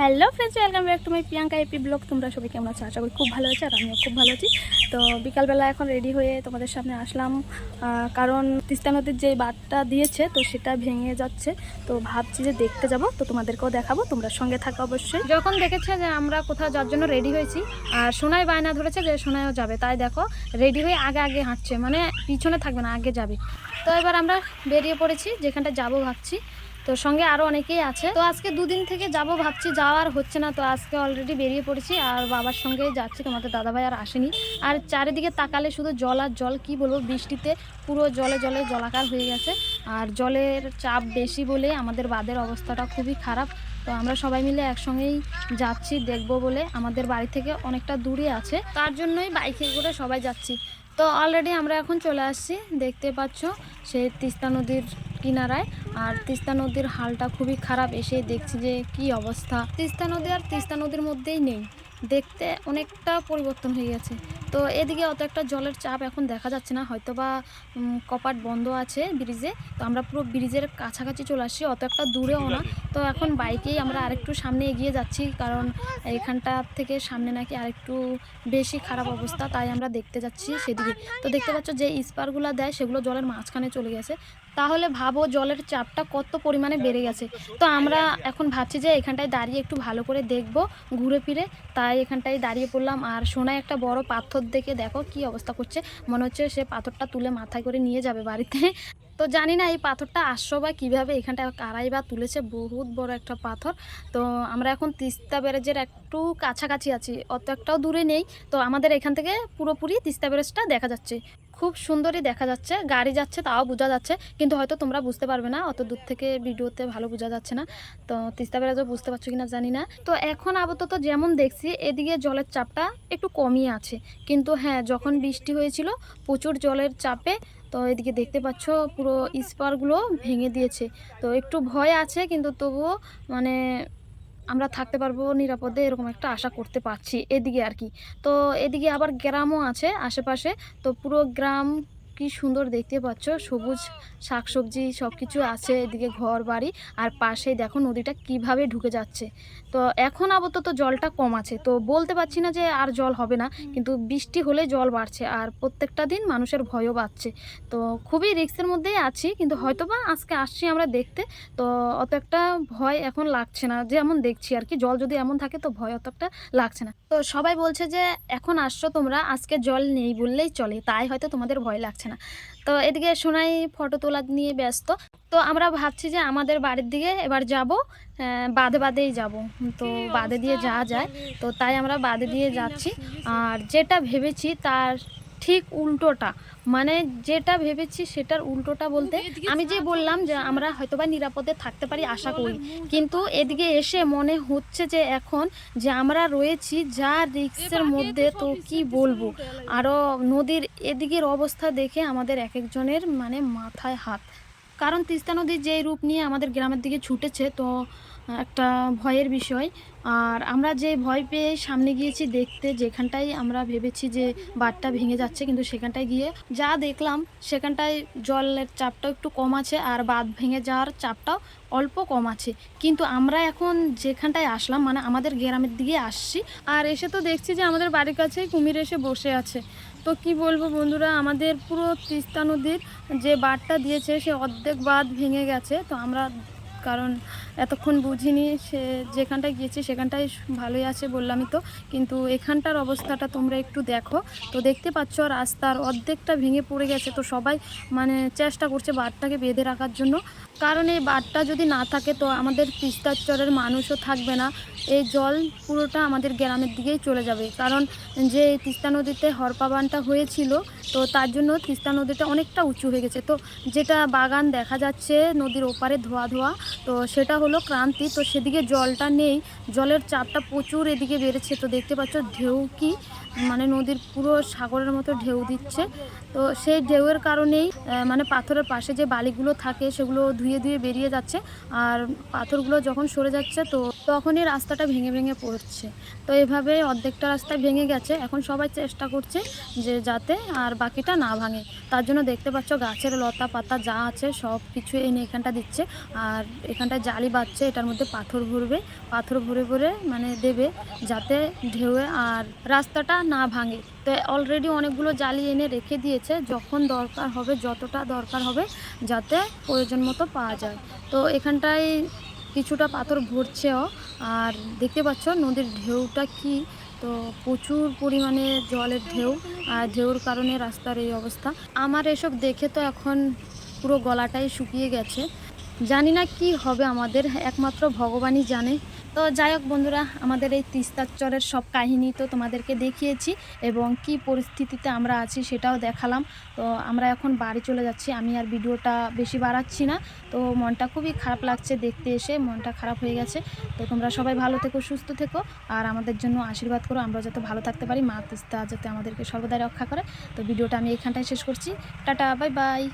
Hello friends, welcome back to my Priyanka AP blog. তোমরা সবাই কেমন আছো? আশা করি খুব ভালো আছে আর আমিও খুব ভালো আছি। তো বিকালবেলা এখন রেডি হয়ে তোমাদের সামনে আসলাম। কারণ তিস্তা নদীর যে বাঁধটা দিয়েছে, তো সেটা ভেঙে যাচ্ছে। তো ভাবছি যে দেখতে যাব, তো তোমাদেরকেও দেখাবো। তোমরা সঙ্গে থাকো অবশ্যই। যখন দেখেছে যে আমরা কোথাও যাওয়ার জন্য রেডি হয়েছি, আর সোনাই বায়না ধরেছে যে সোনাইও যাবে, তাই দেখো রেডি হয়ে আগে আগে হাঁটছে। মানে পিছনে থাকবে না, আগে যাবে। তো এবার আমরা বেরিয়ে পড়েছি, যেখানটা যাব ভাবছি। তো সঙ্গে আরও অনেকেই আছে। তো আজকে দুদিন থেকে যাব ভাবছি, যাওয়ার হচ্ছে না, তো আজকে অলরেডি বেরিয়ে পড়েছি আর বাবার সঙ্গে যাচ্ছি, তোমাদের দাদাভাই আর আসেনি। আর চারিদিকে তাকালে শুধু জল আর জল, কি বলব, বৃষ্টিতে পুরো জলে জলে জলাকার হয়ে গেছে। আর জলের চাপ বেশি বলে আমাদের বাদের অবস্থাটা খুবই খারাপ। তো আমরা সবাই মিলে একসঙ্গেই যাচ্ছি, দেখব বলে। আমাদের বাড়ি থেকে অনেকটা দূরে আছে। তার জন্যই বাইকে করে সবাই যাচ্ছি। তো অলরেডি আমরা এখন চলে আসছি, দেখতে পাচ্ছ সে তিস্তা নদীর কিনারায়। আর তিস্তা নদীর হালটা খুবই খারাপ এসে দেখছি যে কি অবস্থা। তিস্তা নদী আর তিস্তা নদীর মধ্যেই নেই। দেখতে অনেকটা পরিবর্তন হয়ে গেছে। তো এদিকে অত একটা জলের চাপ এখন দেখা যাচ্ছে না হয়তো বা কপাট বন্ধ আছে ব্রিজে তো আমরা পুরো ব্রিজের কাছাকাছি চলে আসছি অত একটা দূরেও না। তো এখন বাইকেই আমরা আরেকটু সামনে এগিয়ে যাচ্ছি কারণ এখানটা থেকে সামনে নাকি আরেকটু বেশি খারাপ অবস্থা তাই আমরা দেখতে যাচ্ছি সেদিকে। তো দেখতে পাচ্ছ যে স্পারগুলো দেয় সেগুলো জলের মাঝখানে চলে গেছে। তাহলে ভাবো জলের চাপটা কত পরিমাণে বেড়ে গেছে। তো আমরা এখন ভাবছি যে এখানটায় দাঁড়িয়ে একটু ভালো করে দেখব, ঘুরে ফিরে। তাই এখানটায় দাঁড়িয়ে পড়লাম। আর সোনায় একটা বড় পাথর দেখে দেখো কি অবস্থা করছে। মনে হচ্ছে সে পাথরটা তুলে মাথায় করে নিয়ে যাবে বাড়িতে। তো জানি না এই পাথরটা আসছো বা কীভাবে এখানটায় কারাই বা তুলেছে, বহুত বড় একটা পাথর। তো আমরা এখন তিস্তা ব্যারেজের একটু কাছাকাছি আছি, অত একটাও দূরে নেই। তো আমাদের এখান থেকে পুরোপুরি তিস্তা ব্যারেজটা দেখা যাচ্ছে। খুব সুন্দরই দেখা যাচ্ছে, গাড়ি যাচ্ছে তাও বোঝা যাচ্ছে, কিন্তু হয়তো তোমরা বুঝতে পারবে না, অত দূর থেকে ভিডিওতে ভালো বোঝা যাচ্ছে না। তো তিস্তা ব্যারেজও বুঝতে পারছ কিনা জানি না। তো এখন আপাতত যেমন দেখছি, এদিকে জলের চাপটা একটু কমই আছে। কিন্তু হ্যাঁ যখন বৃষ্টি হয়েছিল, প্রচুর জলের চাপে তো এদিকে দেখতে পাচ্ছ পুরো স্পারগুলো ভেঙে দিয়েছে। তো একটু ভয় আছে, কিন্তু তবুও মানে আমরা থাকতে পারব নিরাপদে এরকম একটা আশা করতে পারছি এদিকে আর কি। তো এদিকে আবার গ্রামও আছে আশেপাশে। তো পুরো গ্রাম কি সুন্দর দেখতে পাচ্ছ? সবুজ শাকসবজি সব কিছু আছে, এদিকে ঘর বাড়ি আর পাশে দেখো নদীটা কীভাবে ঢুকে যাচ্ছে। তো এখন আপাতত জলটা কম আছে। তো বলতে পারছি না যে আর জল হবে না, কিন্তু বৃষ্টি হলে জল বাড়ছে আর প্রত্যেকটা দিন মানুষের ভয়ও বাড়ছে। তো খুবই রিস্কের মধ্যেই আছি, কিন্তু হয়তো বা আজকে আসছি আমরা দেখতে। তো অত একটা ভয় এখন লাগছে না যে এমন দেখছি আর কি। জল যদি এমন থাকে তো ভয় অত একটা লাগছে না। তো সবাই বলছে যে, এখন আসছো তোমরা, আজকে জল নেই বললেই চলে। তাই হয়তো তোমাদের ভয় লাগছে না। তো এদিকে সোনাই ফটো তোলা নিয়ে ব্যস্ত। তো আমরা ভাবছি যে আমাদের বাড়ির দিকে এবার যাব বাদে বাদেই যাব। তো বাদে দিয়ে যাওয়া যায়। তো তাই আমরা বাদে দিয়ে যাচ্ছি। আর যেটা ভেবেছি তার ঠিক উল্টোটা। মানে যেটা ভেবেছি সেটার উল্টোটা বলতে আমি যে বললাম যে আমরা হয়তোবা নিরাপদে থাকতে পারি আশা করি। কিন্তু এদিকে এসে মনে হচ্ছে যে এখন যে আমরা রয়েছি যা রিক্সের মধ্যে তো কি বলব? আরও নদীর এদিকের অবস্থা দেখে আমাদের এক একজনের মানে মাথায় হাত। কারণ তিস্তা নদীর যেই রূপ নিয়ে আমাদের গ্রামের দিকে ছুটেছে তো একটা ভয়ের বিষয়। আর আমরা যে ভয় পেয়ে সামনে গিয়েছি দেখতে, যেখানটায় আমরা ভেবেছি যে বাঁধটা ভেঙে যাচ্ছে, কিন্তু সেখানটায় গিয়ে যা দেখলাম, সেখানটায় জলের চাপটাও একটু কম আছে আর বাঁধ ভেঙে যাওয়ার চাপটাও অল্প কম আছে। কিন্তু আমরা এখন যেখানটায় আসলাম মানে আমাদের গ্রামের দিকে আসছি, আর এসে তো দেখছি যে আমাদের বাড়ির কাছেই কুমির এসে বসে আছে। তো কি বলব বন্ধুরা, আমাদের পুরো তিস্তা নদীর যে বাঁধটা দিয়েছে, সে অর্ধেক বাঁধ ভেঙে গেছে। তো আমরা কারণ এতক্ষণ বুঝিনি সে যেখানটায় গিয়েছি সেখানটায় ভালোই আছে বললামই তো। কিন্তু এখানটার অবস্থাটা তোমরা একটু দেখো। তো দেখতে পাচ্ছ রাস্তার অর্ধেকটা ভেঙে পড়ে গেছে। তো সবাই মানে চেষ্টা করছে বাঁধটাকে বেঁধে রাখার জন্য। কারণ এই বাঁধটা যদি না থাকে তো আমাদের তিস্তার চরের মানুষও থাকবে না। এই জল পুরোটা আমাদের গ্রামের দিকেই চলে যাবে। কারণ যে তিস্তা নদীতে হরপাবানটা হয়েছিল, তো তার জন্য তিস্তা নদীটা অনেকটা উঁচু হয়ে গেছে। তো যেটা বাগান দেখা যাচ্ছে নদীর ওপারে ধোয়া ধোয়া তো সেটা হলো ক্রান্তি, তো সেদিকে জলটা নেই। জলের চাপটা প্রচুর এদিকে বেড়েছে। তো দেখতে পাচ্ছ ঢেউ কি মানে নদীর পুরো সাগরের মতো ঢেউ দিচ্ছে। তো সেই ঢেউয়ের কারণেই মানে পাথরের পাশে যে বালিগুলো থাকে, সেগুলো ধুয়ে ধুয়ে বেরিয়ে যাচ্ছে। আর পাথরগুলো যখন সরে যাচ্ছে, তো তখনই রাস্তাটা ভেঙে ভেঙে পড়ছে। তো এভাবে অর্ধেকটা রাস্তা ভেঙে গেছে। এখন সবাই চেষ্টা করছে যে যাতে আর বাকিটা না ভাঙে। তার জন্য দেখতে পাচ্ছ গাছের লতা পাতা যা আছে সব কিছু এনে এখানটা দিচ্ছে। আর এখানটায় জালি বাঁধছে, এটার মধ্যে পাথর ভরবে। পাথর ভরে ভরে মানে দেবে যাতে ঢেউয়ে আর রাস্তাটা না ভাঙে। তো অলরেডি অনেকগুলো জালি এনে রেখে দিয়েছে, যখন দরকার হবে, যতটা দরকার হবে, যাতে প্রয়োজন মতো পাওয়া যায়। তো এখানটায় কিছুটা পাথর ভরছেও, আর দেখতে পাচ্ছ নদীর ঢেউটা কি? তো প্রচুর পরিমাণে জলের ঢেউ, আর ঢেউর কারণে রাস্তার এই অবস্থা। আমার এসব দেখে তো এখন পুরো গলাটাই শুকিয়ে গেছে। জানি না কি হবে, আমাদের একমাত্র ভগবানই জানে। তো যাই হোক বন্ধুরা, আমাদের এই তিস্তার চরের সব কাহিনী তো তোমাদেরকে দেখিয়েছি এবং কি পরিস্থিতিতে আমরা আছি সেটাও দেখালাম। তো আমরা এখন বাড়ি চলে যাচ্ছি, আমি আর ভিডিওটা বেশি বাড়াচ্ছি না। তো মনটা খুবই খারাপ লাগছে দেখতে এসে, মনটা খারাপ হয়ে গেছে। তো তোমরা সবাই ভালো থেকো, সুস্থ থেকো, আর আমাদের জন্য আশীর্বাদ করো আমরা যাতে ভালো থাকতে পারি, মা তিস্তা যাতে আমাদেরকে সর্বদাই রক্ষা করে। তো ভিডিওটা আমি এখানটায় শেষ করছি। Tata, bye bye.